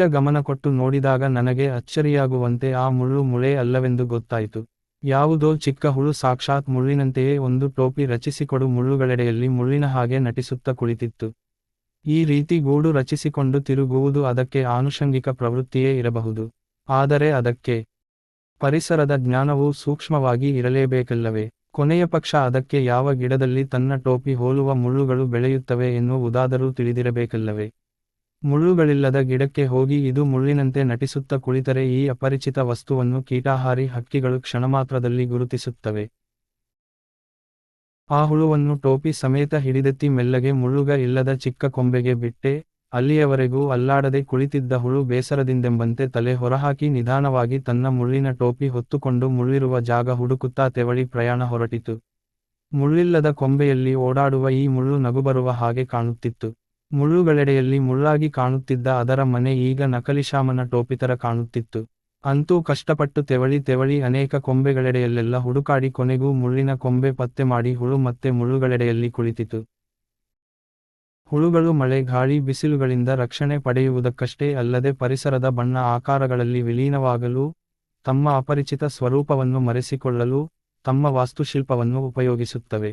ಗಮನ ಕೊಟ್ಟು ನೋಡಿದಾಗ ನನಗೆ ಅಚ್ಚರಿಯಾಗುವಂತೆ ಆ ಮುಳ್ಳು ಮುಳೆ ಅಲ್ಲವೆಂದು ಗೊತ್ತಾಯಿತು. ಯಾವುದೋ ಚಿಕ್ಕ ಹುಳು ಸಾಕ್ಷಾತ್ ಮುಳ್ಳಿನಂತೆಯೇ ಒಂದು ಟೋಪಿ ರಚಿಸಿಕೊಡು ಮುಳ್ಳುಗಳೆಡೆಯಲ್ಲಿ ಮುಳ್ಳಿನ ಹಾಗೆ ನಟಿಸುತ್ತ ಕುಳಿತಿತ್ತು. ಈ ರೀತಿ ಗೂಡು ರಚಿಸಿಕೊಂಡು ತಿರುಗುವುದು ಅದಕ್ಕೆ ಆನುಷಂಗಿಕ ಪ್ರವೃತ್ತಿಯೇ ಇರಬಹುದು. ಆದರೆ ಅದಕ್ಕೆ ಪರಿಸರದ ಜ್ಞಾನವು ಸೂಕ್ಷ್ಮವಾಗಿ ಇರಲೇಬೇಕಲ್ಲವೇ? ಕೊನೆಯ ಪಕ್ಷ ಅದಕ್ಕೆ ಯಾವ ಗಿಡದಲ್ಲಿ ತನ್ನ ಟೋಪಿ ಹೋಲುವ ಮುಳ್ಳುಗಳು ಬೆಳೆಯುತ್ತವೆ ಎನ್ನುವುದಾದರೂ ತಿಳಿದಿರಬೇಕಲ್ಲವೇ? ಮುಳ್ಳುಗಳಿಲ್ಲದ ಗಿಡಕ್ಕೆ ಹೋಗಿ ಇದು ಮುಳ್ಳಿನಂತೆ ನಟಿಸುತ್ತ ಕುಳಿತರೆ ಈ ಅಪರಿಚಿತ ವಸ್ತುವನ್ನು ಕೀಟಾಹಾರಿ ಹಕ್ಕಿಗಳು ಕ್ಷಣಮಾತ್ರದಲ್ಲಿ ಗುರುತಿಸುತ್ತವೆ. ಆ ಹುಳುವನ್ನು ಟೋಪಿ ಸಮೇತ ಹಿಡಿದೆತ್ತಿ ಮೆಲ್ಲಗೆ ಮುಳ್ಳುಗ ಇಲ್ಲದ ಚಿಕ್ಕ ಕೊಂಬೆಗೆ ಬಿಟ್ಟೆ, ಅಲ್ಲಿಯವರೆಗೂ ಅಲ್ಲಾಡದೆ ಕುಳಿತಿದ್ದ ಹುಳು ಬೇಸರದಿಂದೆಂಬಂತೆ ತಲೆ ಹೊರಹಾಕಿ ನಿಧಾನವಾಗಿ ತನ್ನ ಮುಳ್ಳಿನ ಟೋಪಿ ಹೊತ್ತುಕೊಂಡು ಮುಳ್ಳಿರುವ ಜಾಗ ಹುಡುಕುತ್ತಾ ತೆವಳಿ ಪ್ರಯಾಣ ಹೊರಟಿತು. ಮುಳ್ಳಿಲ್ಲದ ಕೊಂಬೆಯಲ್ಲಿ ಓಡಾಡುವ ಈ ಮುಳ್ಳು ನಗುಬರುವ ಹಾಗೆ ಕಾಣುತ್ತಿತ್ತು. ಮುಳ್ಳುಗಳೆಡೆಯಲ್ಲಿ ಮುಳ್ಳಾಗಿ ಕಾಣುತ್ತಿದ್ದ ಅದರ ಮನೆ ಈಗ ನಕಲಿಶಾಮನ ಟೋಪಿತರ ಕಾಣುತ್ತಿತ್ತು. ಅಂತೂ ಕಷ್ಟಪಟ್ಟು ತೆವಳಿ ತೆವಳಿ ಅನೇಕ ಕೊಂಬೆಗಳೆಡೆಯಲ್ಲೆಲ್ಲ ಹುಡುಕಾಡಿ ಕೊನೆಗೂ ಮುಳ್ಳಿನ ಕೊಂಬೆ ಪತ್ತೆ ಮಾಡಿ ಹುಳು ಮತ್ತೆ ಮುಳ್ಳುಗಳೆಡೆಯಲ್ಲಿ ಕುಳಿತಿತು. ಹುಳುಗಳು ಮಳೆ, ಗಾಳಿ, ಬಿಸಿಲುಗಳಿಂದ ರಕ್ಷಣೆ ಪಡೆಯುವುದಕ್ಕಷ್ಟೇ ಅಲ್ಲದೆ ಪರಿಸರದ ಬಣ್ಣ ಆಕಾರಗಳಲ್ಲಿ ವಿಲೀನವಾಗಲು, ತಮ್ಮ ಅಪರಿಚಿತ ಸ್ವರೂಪವನ್ನು ಮರೆಸಿಕೊಳ್ಳಲು, ತಮ್ಮ ವಾಸ್ತುಶಿಲ್ಪವನ್ನು ಉಪಯೋಗಿಸುತ್ತವೆ.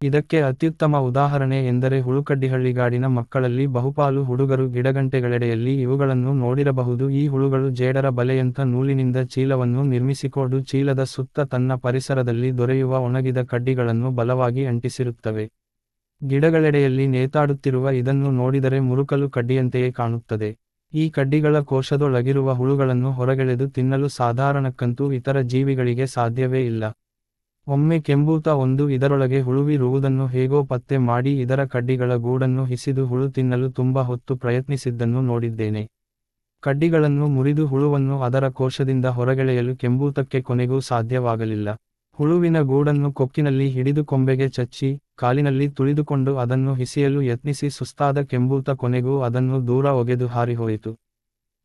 ಇದಕ್ಕೆ ಅತ್ಯುತ್ತಮ ಉದಾಹರಣೆ ಎಂದರೆ ಹುಳುಕಡ್ಡಿಹಳ್ಳಿಗಾಡಿನ ಮಕ್ಕಳಲ್ಲಿ ಬಹುಪಾಲು ಹುಡುಗರು ಗಿಡಗಂಟೆಗಳೆಡೆಯಲ್ಲಿ ಇವುಗಳನ್ನು ನೋಡಿರಬಹುದು. ಈ ಹುಳುಗಳು ಜೇಡರ ಬಲೆಯಂಥ ನೂಲಿನಿಂದ ಚೀಲವನ್ನು ನಿರ್ಮಿಸಿಕೊಂಡು ಚೀಲದ ಸುತ್ತ ತನ್ನ ಪರಿಸರದಲ್ಲಿ ದೊರೆಯುವ ಒಣಗಿದ ಕಡ್ಡಿಗಳನ್ನು ಬಲವಾಗಿ ಅಂಟಿಸಿರುತ್ತವೆ. ಗಿಡಗಳೆಡೆಯಲ್ಲಿ ನೇತಾಡುತ್ತಿರುವ ಇದನ್ನು ನೋಡಿದರೆ ಮುರುಕಲು ಕಡ್ಡಿಯಂತೆಯೇ ಕಾಣುತ್ತದೆ. ಈ ಕಡ್ಡಿಗಳ ಕೋಶದೊಳಗಿರುವ ಹುಳುಗಳನ್ನು ಹೊರಗೆಳೆದು ತಿನ್ನಲು ಸಾಧಾರಣಕ್ಕಂತೂ ಇತರ ಜೀವಿಗಳಿಗೆ ಸಾಧ್ಯವೇ ಇಲ್ಲ. ಒಮ್ಮೆ ಕೆಂಬೂತ ಒಂದು ಇದರೊಳಗೆ ಹುಳುವಿರುವುದನ್ನು ಹೇಗೋ ಪತ್ತೆ ಮಾಡಿ ಇದರ ಕಡ್ಡಿಗಳ ಗೂಡನ್ನು ಹಿಸಿದು ಹುಳು ತಿನ್ನಲು ತುಂಬ ಹೊತ್ತು ಪ್ರಯತ್ನಿಸಿದ್ದನ್ನು ನೋಡಿದ್ದೇನೆ. ಕಡ್ಡಿಗಳನ್ನು ಮುರಿದು ಹುಳುವನ್ನು ಅದರ ಕೋಶದಿಂದ ಹೊರಗೆಳೆಯಲು ಕೆಂಬೂತಕ್ಕೆ ಕೊನೆಗೂ ಸಾಧ್ಯವಾಗಲಿಲ್ಲ. ಹುಳುವಿನ ಗೂಡನ್ನು ಕೊಕ್ಕಿನಲ್ಲಿ ಹಿಡಿದು ಕೊಂಬೆಗೆ ಚಚ್ಚಿ, ಕಾಲಿನಲ್ಲಿ ತುಳಿದುಕೊಂಡು ಅದನ್ನು ಹಿಸಿಯಲು ಯತ್ನಿಸಿ ಸುಸ್ತಾದ ಕೆಂಬೂತ ಕೊನೆಗೂ ಅದನ್ನು ದೂರ ಒಗೆದು ಹಾರಿಹೋಯಿತು.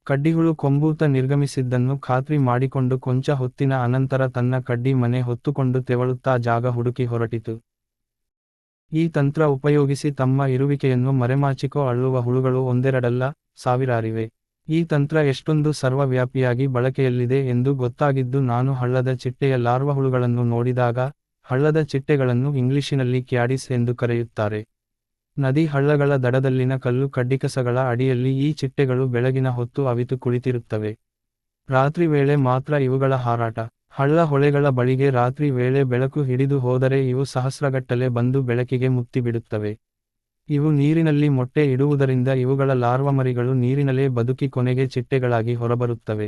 ಕಡ್ಡಿಹುಳು ಕೊಂಬೂತ ನಿರ್ಗಮಿಸಿದ್ದನ್ನು ಖಾತ್ರಿ ಮಾಡಿಕೊಂಡು ಕೊಂಚ ಹೊತ್ತಿನ ಅನಂತರ ತನ್ನ ಕಡ್ಡಿ ಮನೆ ಹೊತ್ತುಕೊಂಡು ತೆವಳುತ್ತಾ ಜಾಗ ಹುಡುಕಿ ಹೊರಟಿತು. ಈ ತಂತ್ರ ಉಪಯೋಗಿಸಿ ತಮ್ಮ ಇರುವಿಕೆಯನ್ನು ಮರೆಮಾಚಿಕೋ ಅಳ್ಳುವ ಹುಳುಗಳು ಒಂದೆರಡಲ್ಲ, ಸಾವಿರಾರಿವೆ. ಈ ತಂತ್ರ ಎಷ್ಟೊಂದು ಸರ್ವವ್ಯಾಪಿಯಾಗಿ ಬಳಕೆಯಲ್ಲಿದೆ ಎಂದು ಗೊತ್ತಾಗಿದ್ದು ನಾನು ಹಳ್ಳದ ಚಿಟ್ಟೆಯ ಲಾರ್ವ ಹುಳುಗಳನ್ನು ನೋಡಿದಾಗ, ಹಳ್ಳದ ಚಿಟ್ಟೆಗಳನ್ನು ಇಂಗ್ಲಿಶಿನಲ್ಲಿ ಕ್ಯಾಡಿಸ್ ಎಂದು ಕರೆಯುತ್ತಾರೆ. ನದಿ ಹಳ್ಳಗಳ ದಡದಲ್ಲಿನ ಕಲ್ಲು ಕಡ್ಡಿಕಸಗಳ ಅಡಿಯಲ್ಲಿ ಈ ಚಿಟ್ಟೆಗಳು ಬೆಳಗಿನ ಹೊತ್ತು ಅವಿತು ಕುಳಿತಿರುತ್ತವೆ. ರಾತ್ರಿ ವೇಳೆ ಮಾತ್ರ ಇವುಗಳ ಹಾರಾಟ. ಹಳ್ಳ ಹೊಳೆಗಳ ಬಳಿಗೆ ರಾತ್ರಿ ವೇಳೆ ಬೆಳಕು ಹಿಡಿದು ಹೋದರೆ ಇವು ಸಹಸ್ರಗಟ್ಟಲೆ ಬಂದು ಬೆಳಕಿಗೆ ಮುತ್ತಿಬಿಡುತ್ತವೆ. ಇವು ನೀರಿನಲ್ಲಿ ಮೊಟ್ಟೆ ಇಡುವುದರಿಂದ ಇವುಗಳ ಲಾರ್ವಮರಿಗಳು ನೀರಿನಲ್ಲೇ ಬದುಕಿ ಕೊನೆಗೆ ಚಿಟ್ಟೆಗಳಾಗಿ ಹೊರಬರುತ್ತವೆ.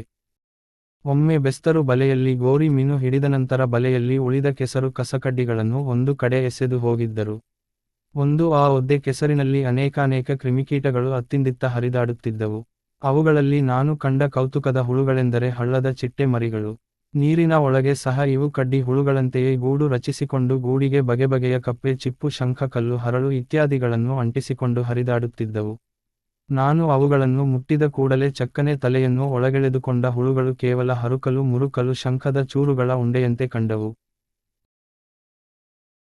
ಒಮ್ಮೆ ಬೆಸ್ತರು ಬಲೆಯಲ್ಲಿ ಗೋರಿ ಮೀನು ಹಿಡಿದ ನಂತರ ಬಲೆಯಲ್ಲಿ ಉಳಿದ ಕೆಸರು ಕಸಕಡ್ಡಿಗಳನ್ನು ಒಂದು ಕಡೆ ಎಸೆದು ಹೋಗಿದ್ದರು. ಒಂದು ಆ ಒದ್ದೆ ಕೆಸರಿನಲ್ಲಿ ಅನೇಕಾನೇಕ ಕ್ರಿಮಿಕೀಟಗಳು ಅತ್ತಿಂದಿತ್ತ ಹರಿದಾಡುತ್ತಿದ್ದವು. ಅವುಗಳಲ್ಲಿ ನಾನು ಕಂಡ ಕೌತುಕದ ಹುಳುಗಳೆಂದರೆ ಹಳ್ಳದ ಚಿಟ್ಟೆ ಮರಿಗಳು. ನೀರಿನ ಒಳಗೆ ಸಹ ಇವು ಕಡ್ಡಿ ಹುಳುಗಳಂತೆಯೇ ಗೂಡು ರಚಿಸಿಕೊಂಡು ಗೂಡಿಗೆ ಬಗೆ ಬಗೆಯ ಕಪ್ಪೆ, ಚಿಪ್ಪು ಶಂಖಕಲ್ಲು ಹರಳು ಇತ್ಯಾದಿಗಳನ್ನು ಅಂಟಿಸಿಕೊಂಡು ಹರಿದಾಡುತ್ತಿದ್ದವು. ನಾನು ಅವುಗಳನ್ನು ಮುಟ್ಟಿದ ಕೂಡಲೇ ಚಕ್ಕನೆ ತಲೆಯನ್ನು ಒಳಗೆಳೆದುಕೊಂಡ ಹುಳುಗಳು ಕೇವಲ ಹರುಕಲು, ಮುರುಕಲು, ಶಂಖದ ಚೂರುಗಳ ಉಂಡೆಯಂತೆ ಕಂಡವು.